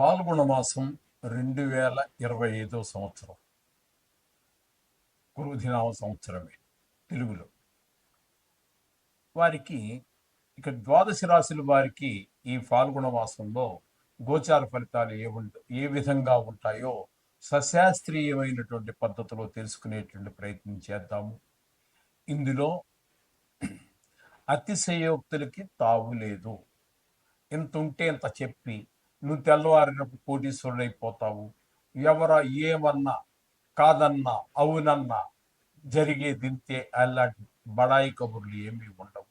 పాల్గొన మాసం రెండు వేల ఇరవై ఐదో సంవత్సరం. గురుదినామ సంవత్సరమే తెలుగులో. వారికి ఇక ద్వాదశ రాశుల వారికి ఈ పాల్గొన మాసంలో గోచార ఫలితాలు ఏ ఏ విధంగా ఉంటాయో సశాస్త్రీయమైనటువంటి పద్ధతిలో తెలుసుకునేటువంటి ప్రయత్నం చేద్దాము. ఇందులో అతిశయోక్తులకి తావు లేదు. ఇంత ఉంటే ఇంత చెప్పి నువ్వు తెల్లవారినప్పుడు కోటీశ్వరుడు అయిపోతావు ఎవర ఏమన్నా కాదన్నా అవునన్నా జరిగే దింతే అలాంటి బడాయి కబుర్లు ఏమీ ఉండవు.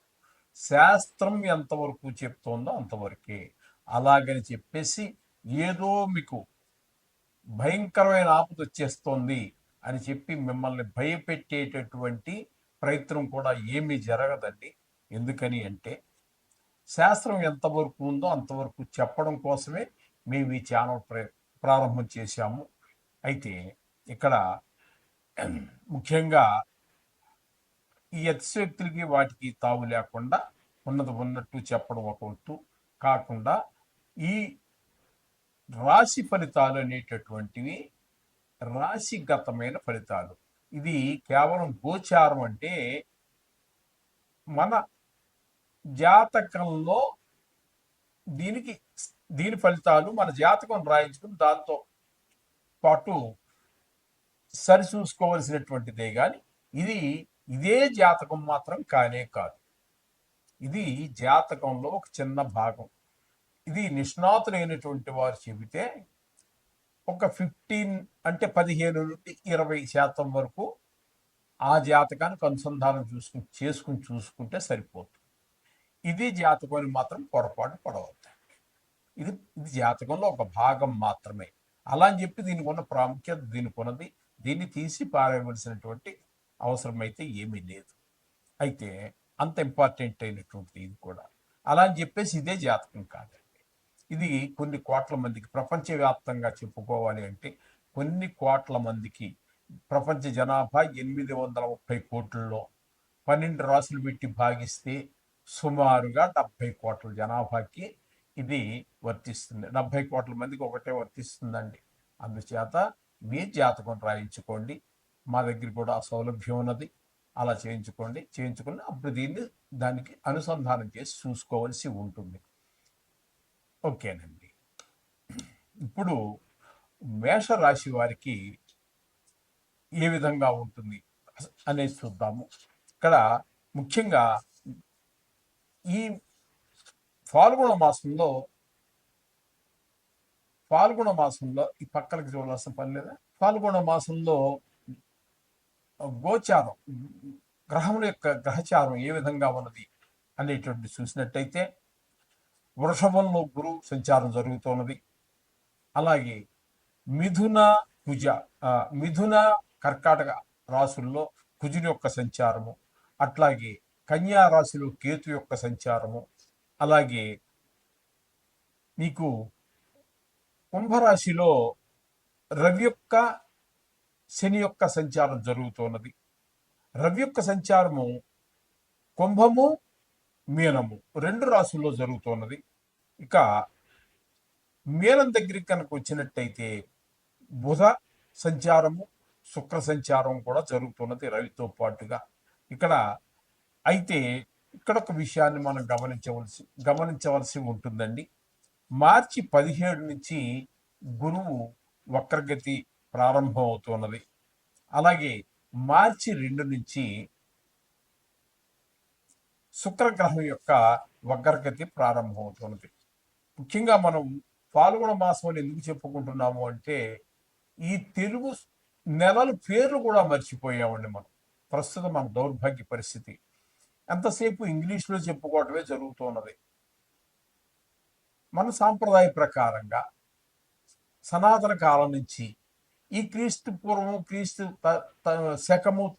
శాస్త్రం ఎంతవరకు చెప్తోందో అంతవరకే. అలాగని చెప్పేసి ఏదో మీకు భయంకరమైన ఆపద వచ్చేస్తోంది అని చెప్పి మిమ్మల్ని భయపెట్టేటటువంటి ప్రయత్నం కూడా ఏమీ జరగదండి. ఎందుకని అంటే శాస్త్రం ఎంతవరకు ఉందో అంతవరకు చెప్పడం కోసమే మేము ఈ ఛానల్ ప్ర ప్రారంభం చేశాము. అయితే ఇక్కడ ముఖ్యంగా ఈ అతిశక్తులకి వాటికి తావు లేకుండా ఉన్నది ఉన్నట్టు చెప్పడం ఒక వంతు కాకుండా ఈ రాశి ఫలితాలు అనేటటువంటివి రాశిగతమైన ఫలితాలు. ఇది కేవలం గోచారం అంటే మన జాతకంలో దీనికి దీని ఫలితాలు మన జాతకం రాయించుకుని దాంతో పాటు సరిచూసుకోవలసినటువంటిదే కానీ ఇది ఇదే జాతకం మాత్రం కానే కాదు. ఇది జాతకంలో ఒక చిన్న భాగం. ఇది నిష్ణాతులైనటువంటి వారు చెబితే ఒక ఫిఫ్టీన్ అంటే పదిహేను నుండి ఇరవై శాతం వరకు ఆ జాతకానికి అనుసంధానం చూసుకుని చేసుకుని చూసుకుంటే సరిపోతుంది. ఇది జాతకం మాత్రం పొరపాటు పడవద్దు ఇది ఇది జాతకంలో ఒక భాగం మాత్రమే. అలా అని చెప్పి దీనికి ఉన్న ప్రాముఖ్యత దీనికి ఉన్నది. దీన్ని తీసి పారేయవలసినటువంటి అవసరం అయితే ఏమీ లేదు. అయితే అంత ఇంపార్టెంట్ అయినటువంటిది ఇది కూడా. అలా అని చెప్పేసి ఇదే జాతకం కాదండి. ఇది కొన్ని కోట్ల మందికి ప్రపంచవ్యాప్తంగా చెప్పుకోవాలి అంటే కొన్ని కోట్ల మందికి ప్రపంచ జనాభా ఎనిమిది వందల ముప్పై కోట్లలో పన్నెండు రాసులు పెట్టి భాగిస్తే సుమారుగా డెబ్బై కోట్ల జనాభాకి ఇది వర్తిస్తుంది. డెబ్బై కోట్ల మందికి ఒకటే వర్తిస్తుందండి. అందుచేత మీ జాతకం రాయించుకోండి. మా దగ్గర కూడా ఆ సౌలభ్యం ఉన్నది. అలా చేయించుకోండి. చేయించుకుని అప్పుడు దీన్ని దానికి అనుసంధానం చేసి చూసుకోవాల్సి ఉంటుంది. ఓకేనండి. ఇప్పుడు మేషరాశి వారికి ఏ విధంగా ఉంటుంది అనేది చూద్దాము. ఇక్కడ ముఖ్యంగా ఈ ఫాల్గుణ మాసంలో ఫాల్గుణ మాసంలో ఈ పక్కలకి చూడాల్సిన పని లేదా? ఫాల్గుణ మాసంలో గోచారం గ్రహముల యొక్క గ్రహచారం ఏ విధంగా ఉన్నది అనేటువంటి చూసినట్టయితే వృషభంలో గురు సంచారం జరుగుతున్నది. అలాగే మిథున కుజ మిథున కర్కాటక రాసుల్లో కుజుని యొక్క సంచారము అట్లాగే కన్యా రాశిలో కేతు యొక్క సంచారము అలాగే మీకు కుంభరాశిలో రవి యొక్క శని యొక్క సంచారం జరుగుతున్నది. రవి యొక్క సంచారము కుంభము మీనము రెండు రాశుల్లో జరుగుతున్నది. ఇక మీనం దగ్గరికి కనుక వచ్చినట్టయితే బుధ సంచారము శుక్ర సంచారం కూడా జరుగుతున్నది రవితో పాటుగా. ఇక్కడ అయితే ఇక్కడ ఒక విషయాన్ని మనం గమనించవలసి గమనించవలసి ఉంటుందండి. మార్చి పదిహేడు నుంచి గురువు వక్రగతి ప్రారంభం అవుతున్నది అలాగే మార్చి రెండు నుంచి శుక్రగ్రహం యొక్క వక్రగతి ప్రారంభం అవుతున్నది ముఖ్యంగా మనం పాల్గొన మాసం అని ఎందుకు చెప్పుకుంటున్నాము అంటే ఈ తెలుగు నెలల పేర్లు కూడా మర్చిపోయామండి మనం. ప్రస్తుతం మన దౌర్భాగ్య పరిస్థితి. ఎంతసేపు ఇంగ్లీష్లో చెప్పుకోవటమే జరుగుతున్నది. మన సాంప్రదాయ ప్రకారంగా సనాతన కాలం నుంచి ఈ క్రీస్తు పూర్వము క్రీస్తు త- త- శకము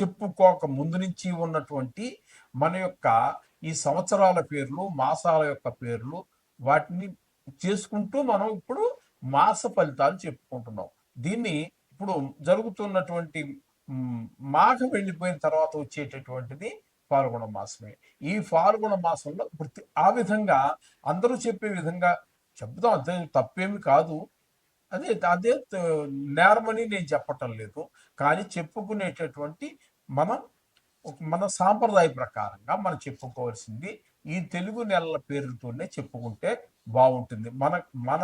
చెప్పుకోక ముందు నుంచి ఉన్నటువంటి మన యొక్క ఈ సంవత్సరాల పేర్లు మాసాల యొక్క పేర్లు వాటిని చేసుకుంటూ మనం ఇప్పుడు మాస ఫలితాలు చెప్పుకుంటున్నాం. దీన్ని ఇప్పుడు జరుగుతున్నటువంటి మాఘం వెళ్ళిపోయిన తర్వాత వచ్చేటటువంటిది పాల్గొన మాసమే. ఈ పాల్గొన మాసంలో ప్రతి ఆ విధంగా అందరూ చెప్పే విధంగా చెప్తాం అంతే తప్పేమి కాదు. అదే అదే నేరమని నేను చెప్పటం లేదు. కానీ చెప్పుకునేటటువంటి మనం మన సాంప్రదాయ ప్రకారంగా మనం చెప్పుకోవాల్సింది ఈ తెలుగు నెలల పేరుతోనే చెప్పుకుంటే బాగుంటుంది. మన మన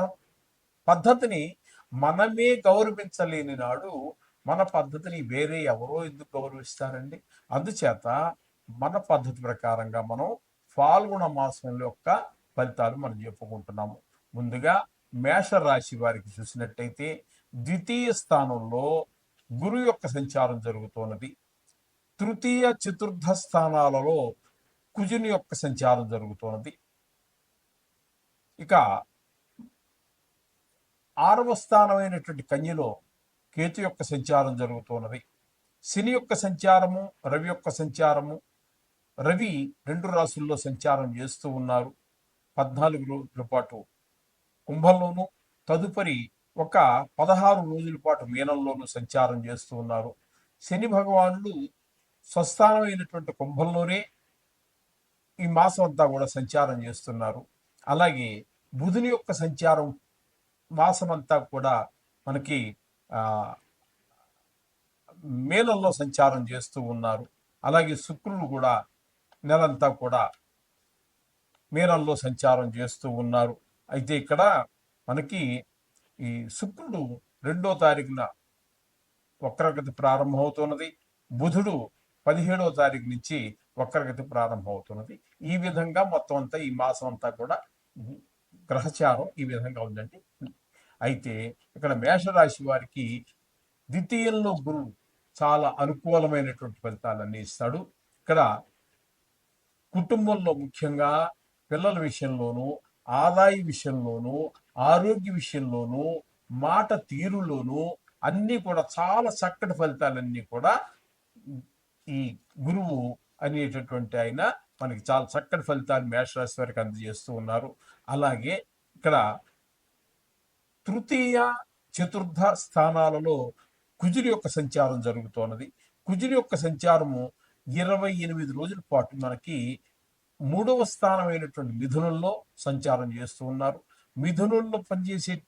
పద్ధతిని మనమే గౌరవించలేని నాడు మన పద్ధతిని వేరే ఎవరో ఎందుకు గౌరవిస్తారండి? అందుచేత మన పద్ధతి ప్రకారంగా మనం ఫాల్గుణ మాసం యొక్క ఫలితాలు మనం చెప్పుకుంటున్నాము. ముందుగా మేష రాశి వారికి చూసినట్టయితే ద్వితీయ స్థానంలో గురు యొక్క సంచారం జరుగుతున్నది. తృతీయ చతుర్థ స్థానాలలో కుజుని యొక్క సంచారం జరుగుతున్నది. ఇక ఆరవ స్థానమైనటువంటి కన్యలో కేతు యొక్క సంచారం జరుగుతున్నది. శని యొక్క సంచారము రవి యొక్క సంచారము రవి రెండు రాసుల్లో సంచారం చేస్తూ ఉన్నారు. పద్నాలుగు రోజుల పాటు. కుంభంలోను తదుపరి ఒక పదహారు రోజుల పాటు మీనంలోను సంచారం చేస్తూ ఉన్నారు. శని భగవానుడు స్వస్థానమైనటువంటి కుంభంలోనే ఈ మాసం అంతా కూడా సంచారం చేస్తున్నారు. అలాగే బుధుని యొక్క సంచారం మాసం అంతా కూడా మనకి మేలంలో సంచారం చేస్తూ ఉన్నారు. అలాగే శుక్రుడు కూడా నెలంతా కూడా మీనంలో సంచారం చేస్తూ ఉన్నారు. అయితే ఇక్కడ మనకి ఈ శుక్రుడు రెండో తారీఖున వక్రగతి ప్రారంభమవుతున్నది. బుధుడు పదిహేడవ తారీఖు నుంచి వక్రగతి ప్రారంభమవుతున్నది. ఈ విధంగా మొత్తం అంతా ఈ మాసం అంతా కూడా గ్రహచారం ఈ విధంగా ఉందండి. అయితే ఇక్కడ మేషరాశి వారికి ద్వితీయంలో గురువు చాలా అనుకూలమైనటువంటి ఫలితాలన్నీ ఇస్తాడు. ఇక్కడ కుటుంబంలో ముఖ్యంగా పిల్లల విషయంలోనూ ఆదాయ విషయంలోనూ ఆరోగ్య విషయంలోనూ మాట తీరులోనూ అన్నీ కూడా చాలా చక్కటి ఫలితాలన్నీ కూడా ఈ గురువు అనేటటువంటి ఆయన మనకి చాలా చక్కటి ఫలితాలు మేషరాశి వారికి అందజేస్తూ ఉన్నారు. అలాగే ఇక్కడ తృతీయ చతుర్థ స్థానాలలో కుజుడి యొక్క సంచారం జరుగుతున్నది. కుజుడి యొక్క సంచారము ఇరవై ఎనిమిది రోజుల పాటు మనకి మూడవ స్థానమైనటువంటి మిథునుల్లో సంచారం చేస్తూ ఉన్నారు. మిథునుల్లో పనిచేసే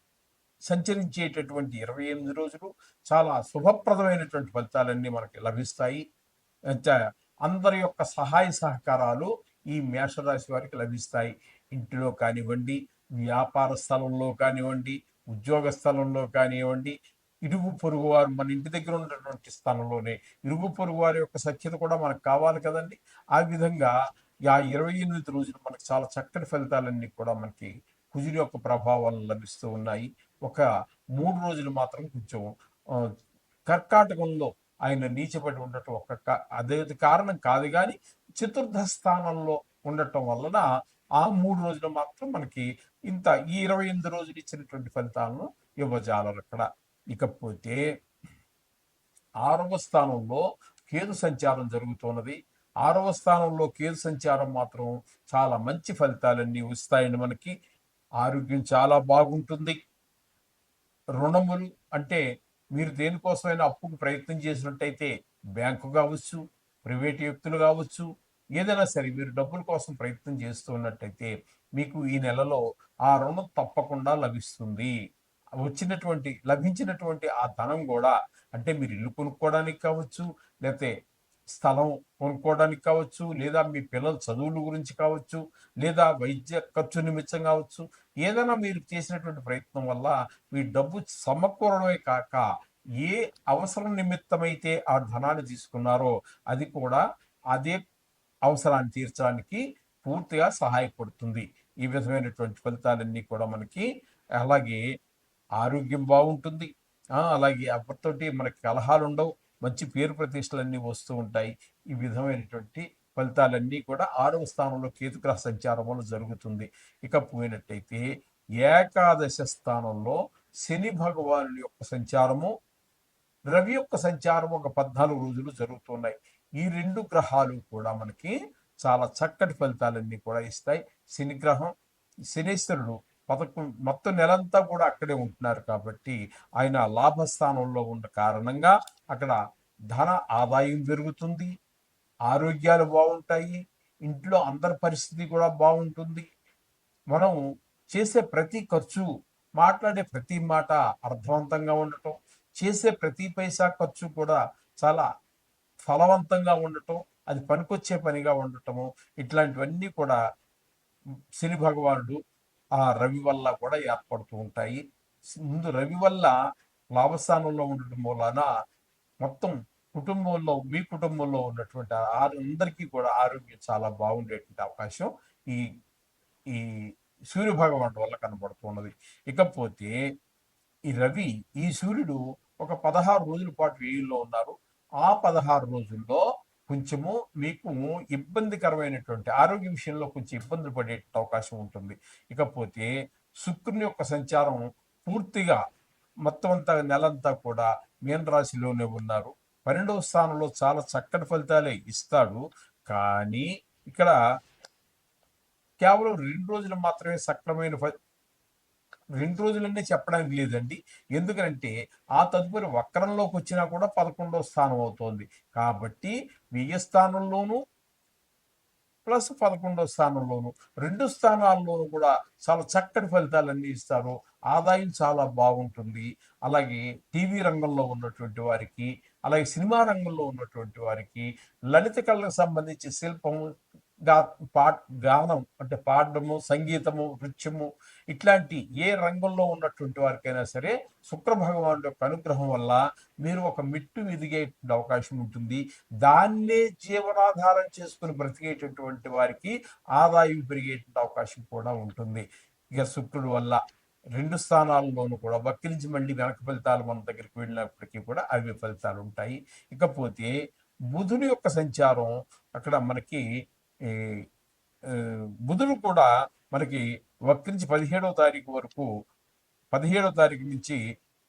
సంచరించేటటువంటి ఇరవై ఎనిమిది రోజులు చాలా శుభప్రదమైనటువంటి ఫలితాలన్నీ మనకి లభిస్తాయి. అందరి యొక్క సహాయ సహకారాలు ఈ మేషరాశి వారికి లభిస్తాయి. ఇంటిలో కానివ్వండి వ్యాపార స్థలంలో కానివ్వండి ఉద్యోగ స్థలంలో కానివ్వండి ఇరుగు పొరుగు వారు మన ఇంటి దగ్గర ఉన్నటువంటి స్థలంలోనే ఇరుగు పొరుగు వారి యొక్క సఖ్యత కూడా మనకు కావాలి కదండి. ఆ విధంగా ఆ ఇరవై ఎనిమిది రోజులు మనకు చాలా చక్కటి ఫలితాలన్నీ కూడా మనకి కుజుడి యొక్క ప్రభావాలు లభిస్తూ ఉన్నాయి. ఒక మూడు రోజులు మాత్రం కొంచెం కర్కాటకంలో ఆయన నీచబడి ఉండటం ఒక అదే కారణం కాదు కానీ చతుర్థ స్థానంలో ఉండటం వలన ఆ మూడు రోజులు మాత్రం మనకి ఇంత ఈ ఇరవై ఎనిమిది రోజులు ఇచ్చినటువంటి ఫలితాలను ఇవ్వజాలరు అక్కడ ఇకపోతే ఆరవ స్థానంలో కేతు సంచారం జరుగుతున్నది. ఆరవ స్థానంలో కేతు సంచారం మాత్రం చాలా మంచి ఫలితాలన్నీ వస్తాయండి మనకి. ఆరోగ్యం చాలా బాగుంటుంది. రుణములు అంటే మీరు దేనికోసమైనా అప్పుకు ప్రయత్నం చేసినట్టయితే బ్యాంకు కావచ్చు ప్రైవేట్ వ్యక్తులు కావచ్చు ఏదైనా సరే మీరు డబ్బుల కోసం ప్రయత్నం చేస్తున్నట్టయితే మీకు ఈ నెలలో ఆ రుణం తప్పకుండా లభిస్తుంది. వచ్చినటువంటి లభించినటువంటి ఆ ధనం కూడా అంటే మీరు ఇల్లు కొనుక్కోవడానికి కావచ్చు లేకపోతే స్థలం కొనుక్కోవడానికి కావచ్చు లేదా మీ పిల్లల చదువుల గురించి కావచ్చు లేదా వైద్య ఖర్చు నిమిత్తం కావచ్చు ఏదైనా మీరు చేసినటువంటి ప్రయత్నం వల్ల మీ డబ్బు సమకూరడమే కాక ఏ అవసరం నిమిత్తమైతే ఆ ధనాన్ని తీసుకున్నారో అది కూడా అదే అవసరాన్ని తీర్చడానికి పూర్తిగా సహాయపడుతుంది. ఈ విధమైనటువంటి ఫలితాలన్నీ కూడా మనకి అలాగే ఆరోగ్యం బాగుంటుంది. అలాగే ఎవరితోటి మనకి కలహాలు ఉండవు. మంచి పేరు ప్రతిష్టలన్నీ వస్తూ ఉంటాయి. ఈ విధమైనటువంటి ఫలితాలన్నీ కూడా ఆరవ స్థానంలో కేతుగ్రహ సంచారం వల్ల జరుగుతుంది. ఇక పోయినట్టయితే ఏకాదశ స్థానంలో శని భగవాను యొక్క సంచారము రవి యొక్క సంచారం ఒక పద్నాలుగు రోజులు జరుగుతున్నాయి. ఈ రెండు గ్రహాలు కూడా మనకి చాలా చక్కటి ఫలితాలన్నీ కూడా ఇస్తాయి. శనిగ్రహం శనీశ్వరుడు పదకొండు మొత్తం నెలంతా కూడా అక్కడే ఉంటున్నారు కాబట్టి ఆయన లాభస్థానంలో ఉన్న కారణంగా అక్కడ ధన ఆదాయం పెరుగుతుంది ఆరోగ్యాలు బాగుంటాయి ఇంట్లో అందరి పరిస్థితి కూడా బాగుంటుంది. మనం చేసే ప్రతి ఖర్చు మాట్లాడే ప్రతి మాట అర్థవంతంగా ఉండటం చేసే ప్రతి పైసా ఖర్చు కూడా చాలా ఫలవంతంగా ఉండటం అది పనికొచ్చే పనిగా ఉండటము ఇట్లాంటివన్నీ కూడా శని భగవానుడు ఆ రవి వల్ల కూడా ఏర్పడుతూ ఉంటాయి. ముందు రవి వల్ల లాభస్థానంలో ఉండటం వలన మొత్తం కుటుంబంలో మీ కుటుంబంలో ఉన్నటువంటి అందరికీ కూడా ఆరోగ్యం చాలా బాగుండేటువంటి అవకాశం ఈ ఈ సూర్య భగవానుడు వల్ల కనబడుతున్నది ఇకపోతే ఈ రవి ఈ సూర్యుడు ఒక పదహారు రోజుల పాటు వేయుల్లో ఉన్నారు. ఆ పదహారు రోజుల్లో కొంచెము మీకు ఇబ్బందికరమైనటువంటి ఆరోగ్య విషయంలో కొంచెం ఇబ్బందులు పడే అవకాశం ఉంటుంది. ఇకపోతే శుక్రుని యొక్క సంచారం పూర్తిగా మొత్తం అంతా నెలంతా కూడా మీనరాశిలోనే ఉన్నారు. పన్నెండవ స్థానంలో చాలా చక్కటి ఫలితాలే ఇస్తాడు. కానీ ఇక్కడ కేవలం రెండు రోజులు మాత్రమే సక్రమైన ఫ- రెండు రోజులనే చెప్పడానికి లేదండి. ఎందుకంటే ఆ తదుపరి వక్రంలోకి వచ్చినా కూడా పదకొండవ స్థానం అవుతోంది. కాబట్టి వ్యయ స్థానంలోనూ ప్లస్ పదకొండవ స్థానంలోను రెండు స్థానాల్లోనూ కూడా చాలా చక్కటి ఫలితాలు అందిస్తారు. ఆదాయం చాలా బాగుంటుంది. అలాగే టీవీ రంగంలో ఉన్నటువంటి వారికి అలాగే సినిమా రంగంలో ఉన్నటువంటి వారికి లలిత కళలకు సంబంధించి శిల్పము గా పా గానం అంటే పాడడము సంగీతము నృత్యము ఇట్లాంటి ఏ రంగంలో ఉన్నటువంటి వారికైనా సరే శుక్ర భగవానుడు యొక్క అనుగ్రహం వల్ల మీరు ఒక మిట్టు ఎదిగే అవకాశం ఉంటుంది. దాన్నే జీవనాధారం చేసుకుని బ్రతికేటటువంటి వారికి ఆదాయం పెరిగేటువంటి అవకాశం కూడా ఉంటుంది. ఇక శుక్రుడు వల్ల రెండు స్థానాల్లోనూ కూడా వక్రించి మళ్ళీ వెనక ఫలితాలు మన దగ్గరికి వెళ్ళినప్పటికీ కూడా అవి ఫలితాలు ఉంటాయి. ఇకపోతే బుధుని యొక్క సంచారం అక్కడ మనకి ఈ, బుధుడు కూడా మనకి వక్రించి పదిహేడవ తారీఖు వరకు పదిహేడవ తారీఖు నుంచి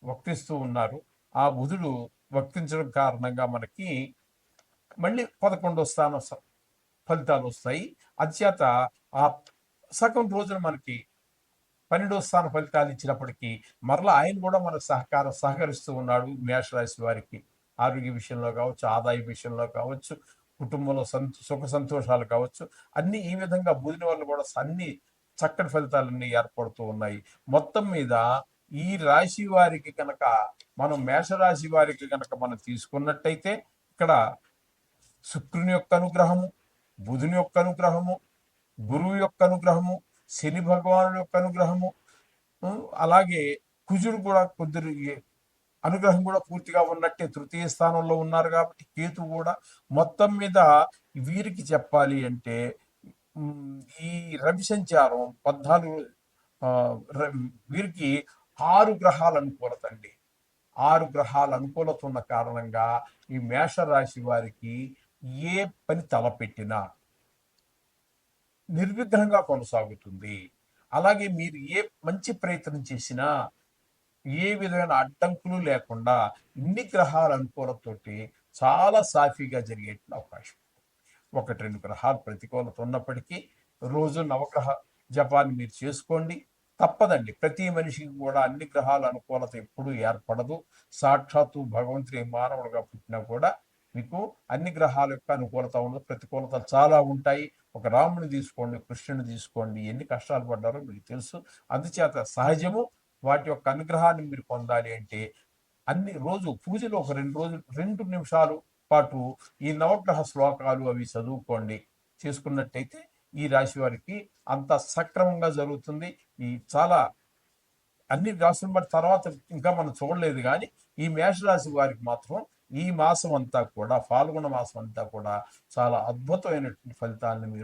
వక్తిస్తూ ఉన్నారు. ఆ బుధుడు వక్తించడం కారణంగా మనకి మళ్ళీ పదకొండో స్థానం ఫలితాలు వస్తాయి. అధ్యాత ఆ సగం రోజున మనకి పన్నెండో స్థాన ఫలితాలు ఇచ్చినప్పటికీ మరలా ఆయన కూడా మన సహకారం సహకరిస్తూ ఉన్నాడు మేషరాశి వారికి. ఆరోగ్య విషయంలో కావచ్చు ఆదాయ విషయంలో కావచ్చు కుటుంబంలో సంత సుఖ సంతోషాలు కావచ్చు అన్ని ఈ విధంగా బుధిని వల్ల కూడా అన్ని చక్కటి ఫలితాలన్నీ ఏర్పడుతూ ఉన్నాయి. మొత్తం మీద ఈ రాశి వారికి కనుక మనం మేషరాశి వారికి కనుక మనం తీసుకున్నట్టయితే ఇక్కడ శుక్రుని యొక్క అనుగ్రహము బుధుని యొక్క అనుగ్రహము గురువు యొక్క అనుగ్రహము శని భగవానుడి యొక్క అనుగ్రహము అలాగే కుజుడు కూడా కొద్దిరు అనుగ్రహం కూడా పూర్తిగా ఉన్నట్టే తృతీయ స్థానంలో ఉన్నారు కాబట్టి కేతు కూడా మొత్తం మీద వీరికి చెప్పాలి అంటే ఈ రవి సంచారం పద్నాలుగు ఆ, ర- వీరికి ఆరు గ్రహాలు అనుకూలత అండి ఆరు గ్రహాల అనుకూలత ఉన్న కారణంగా ఈ మేషరాశి వారికి ఏ పని తలపెట్టినా నిర్విఘ్నంగా కొనసాగుతుంది. అలాగే మీరు ఏ మంచి ప్రయత్నం చేసినా ఏ విధమైన అడ్డంకులు లేకుండా ఇన్ని గ్రహాల అనుకూలతోటి చాలా సాఫీగా జరిగే అవకాశం. ఒకటి రెండు గ్రహాలు ప్రతికూలత ఉన్నప్పటికీ రోజు నవగ్రహ జపాన్ని మీరు చేసుకోండి. తప్పదండి. ప్రతి మనిషికి కూడా అన్ని గ్రహాల అనుకూలత ఎప్పుడూ ఏర్పడదు. సాక్షాత్తు భగవంతుడి మానవుడుగా పుట్టినా కూడా మీకు అన్ని గ్రహాల యొక్క అనుకూలత ఉండదు ప్రతికూలతలు చాలా ఉంటాయి. ఒక రాముని తీసుకోండి కృష్ణుని తీసుకోండి ఎన్ని కష్టాలు పడ్డారో మీకు తెలుసు. అందుచేత సహజము వాటి యొక్క అనుగ్రహాన్ని మీరు పొందాలి అంటే అన్ని రోజు పూజలో ఒక రెండు రోజులు రెండు నిమిషాలు పాటు ఈ నవగ్రహ శ్లోకాలు అవి చదువుకోండి. చేసుకున్నట్టయితే ఈ రాశి వారికి అంత సక్రమంగా జరుగుతుంది. ఈ చాలా అన్ని రాసుల బట్టి తర్వాత ఇంకా మనం చూడలేదు కానీ ఈ మేషరాశి వారికి మాత్రం ఈ మాసం అంతా కూడా ఫాల్గుణ మాసం అంతా కూడా చాలా అద్భుతమైనటువంటి ఫలితాలను మీరు